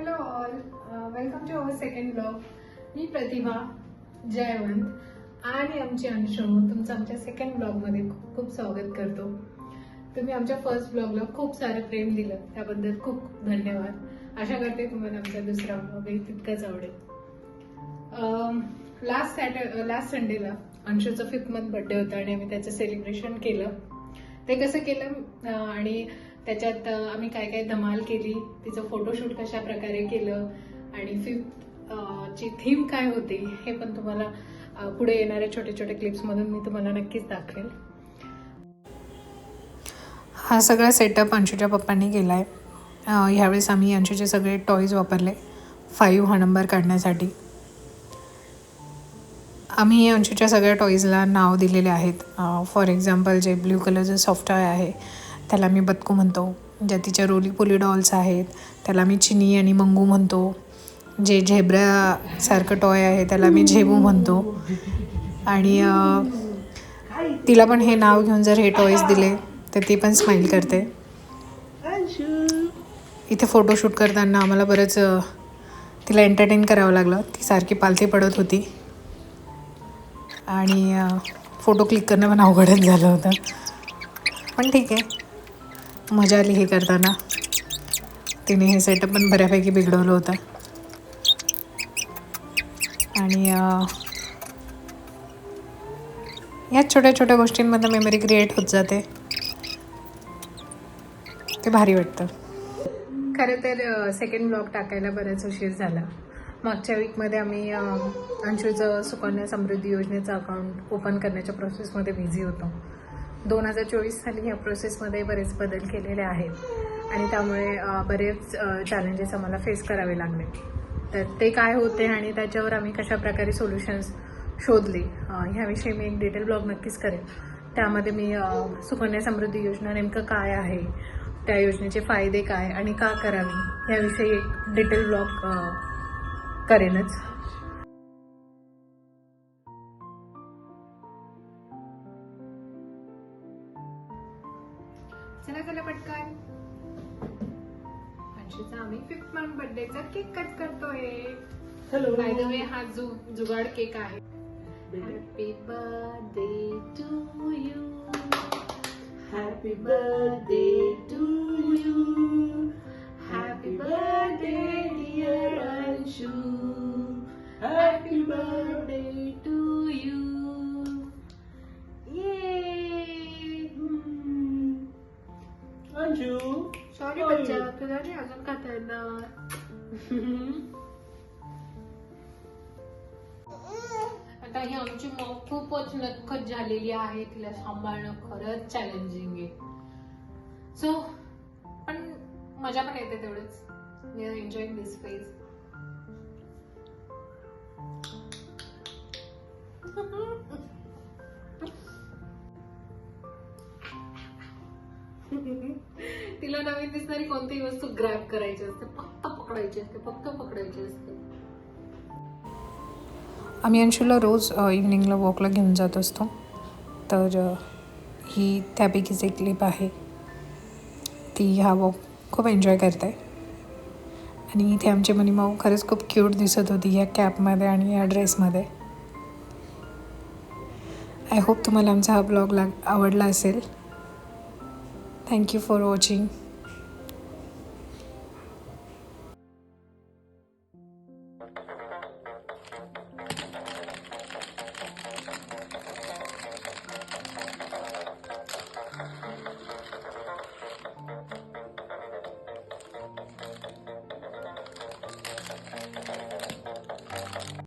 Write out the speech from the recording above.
Hello all welcome to our second blog मी प्रतिभा जयवंत आणि आमची अंशू. तुमचं आमच्या सेकंड ब्लॉगमध्ये खूप खूप स्वागत करतो. तुम्ही आमच्या फर्स्ट ब्लॉगला खूप सारं प्रेम दिलं. त्याबद्दल खूप धन्यवाद. आशा करते तुम्हाला आमचा दुसरा ब्लॉगही तितकाच आवडेल. लास्ट सॅटर लास्ट संडेला अंशूचा फिफ्थ मंथ बर्थडे होता आणि आम्ही त्याचं सेलिब्रेशन केलं. ते कसं केलं? आणि त्याच्यात आम्ही काय काय धमाल केली तिचं फोटोशूट कशा प्रकारे केलं आणि फिफ्थ ची थीम काय होती हे पण तुम्हाला पुढे येणाऱ्या छोट्या छोट्या क्लिप्समधून मी तुम्हाला नक्कीच दाखवेल. हा सगळा सेटअप अंशूच्या पप्पांनी केला आहे ह्यावेळेस आम्ही अंशूचे सगळे टॉईज वापरले फाईव्ह हा नंबर काढण्यासाठी. आम्ही अंशूच्या सगळ्या टॉईजला नाव दिलेले आहेत. फॉर एक्झाम्पल जे ब्ल्यू कलरचं सॉफ्ट टॉय आहे त्याला मी बदकू म्हणतो. ज्या तिच्या रोलीपोली डॉल्स आहेत त्याला मी चिनी आणि मंगू म्हणतो. जे झेब्रासारखं टॉय आहे त्याला मी झेबू म्हणतो. आणि तिला पण हे नाव घेऊन जर हे टॉईज दिले तर ती पण स्माईल करते. इथे फोटोशूट करताना आम्हाला बरंच तिला एंटरटेन करावं लागलं. ती सारखी पालथी पडत होती. आणि फोटो क्लिक करणं पण अवघडच झालं होतं. पण ठीक आहे. मजा आली हे करताना. तिने हे सेटअप पण बऱ्यापैकी बिघडवलं होतं. आणि या छोट्या छोट्या गोष्टींमध्ये मेमरी क्रिएट होत जाते. ते भारी वाटतं. खरं तर सेकंड ब्लॉग टाकायला बराच उशीर झाला. मागच्या वीकमध्ये आम्ही अंशूचं सुकन्या समृद्धी योजनेचं अकाउंट ओपन करण्याच्या प्रोसेसमध्ये बिझी होतो. दोन हजार चोवीस साली ह्या प्रोसेसमध्ये बरेच बदल केलेले आहेत. आणि त्यामुळे बरेच चॅलेंजेस आम्हाला फेस करावे लागले. तर ते काय होते आणि त्याच्यावर आम्ही कशा प्रकारे सोल्युशन्स शोधले ह्याविषयी मी एक डिटेल ब्लॉग नक्कीच करेन. त्यामध्ये मी सुकन्या समृद्धी योजना नेमकं काय आहे त्या योजनेचे फायदे काय आणि का करावी याविषयी एक डिटेल ब्लॉग करेनच. चला चला पटकन. अंशूचा आम्ही फिफ्थ मंथ बर्थडेचा केक कट करतोय. हॅलो बाय द वे हा जु जुगाड केक आहे. Happy birthday to you happy birthday to you happy birthday dear Anshu happy birthday sorry Sorry. बच्चा तुला नाही अजून खाता येणार आता ही आमची मग खूपच नटखट झालेली आहे. तिला सांभाळणं खरंच चॅलेंजिंग आहे. सो पण मजा पण येते तेवढंच. We are enjoying this phase तिला नवीन दिसणारी कोणतीही वस्तू ग्रॅप करायची असते फक्त पकडायची असते फक्त पकडायची असते. आम्ही अंशूला रोज इव्हनिंगला वॉकला घेऊन जात असतो. तर ही त्यापैकीच एक क्लिप आहे. ती हा वॉक खूप एन्जॉय करते. आणि इथे आमची मनीमाऊ खरंच खूप क्यूट दिसत होती ह्या कॅपमध्ये आणि या ड्रेसमध्ये आय होप तुम्हाला आमचा हा ब्लॉग लाग आवडला असेल. Thank you for watching